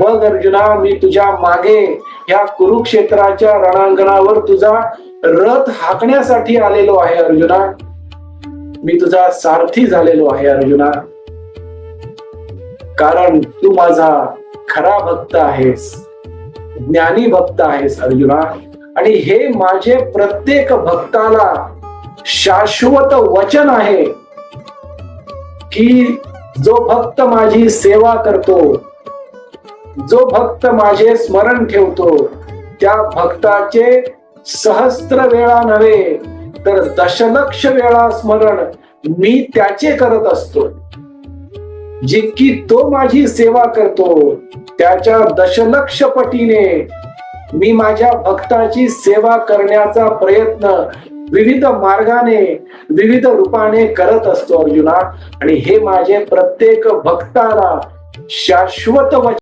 बघ अर्जुना मी तुझ्या मागे या कुरुक्षेत्राच्या रणांगणावर तुझा रथ हाकण्यासाठी आलेलो आहे अर्जुना. मी तुझा सारथी झालेलो आहे अर्जुना. कारण तू माझा खरा भक्त आहेस ज्ञानी भक्त आहेस अर्जुना. आणि हे माझे प्रत्येक भक्ताला शाश्वत वचन आहे की जो भक्त माझी सेवा करतो जो भक्त माझे स्मरण ठेवतो त्या भक्ताचे सहस्त्र वेळा नव्हे तर दशलक्ष वेळा स्मरण मी त्याचे करत असतो. जितकी तो माझी सेवा करतो त्याच्या दशलक्ष पटीने मी माझ्या भक्ताची सेवा करण्याचा प्रयत्न विविध मार्गाने विविध रूपाने करत असतो अर्जुना. आणि हे माझे प्रत्येक भक्ताला शाश्वत वचन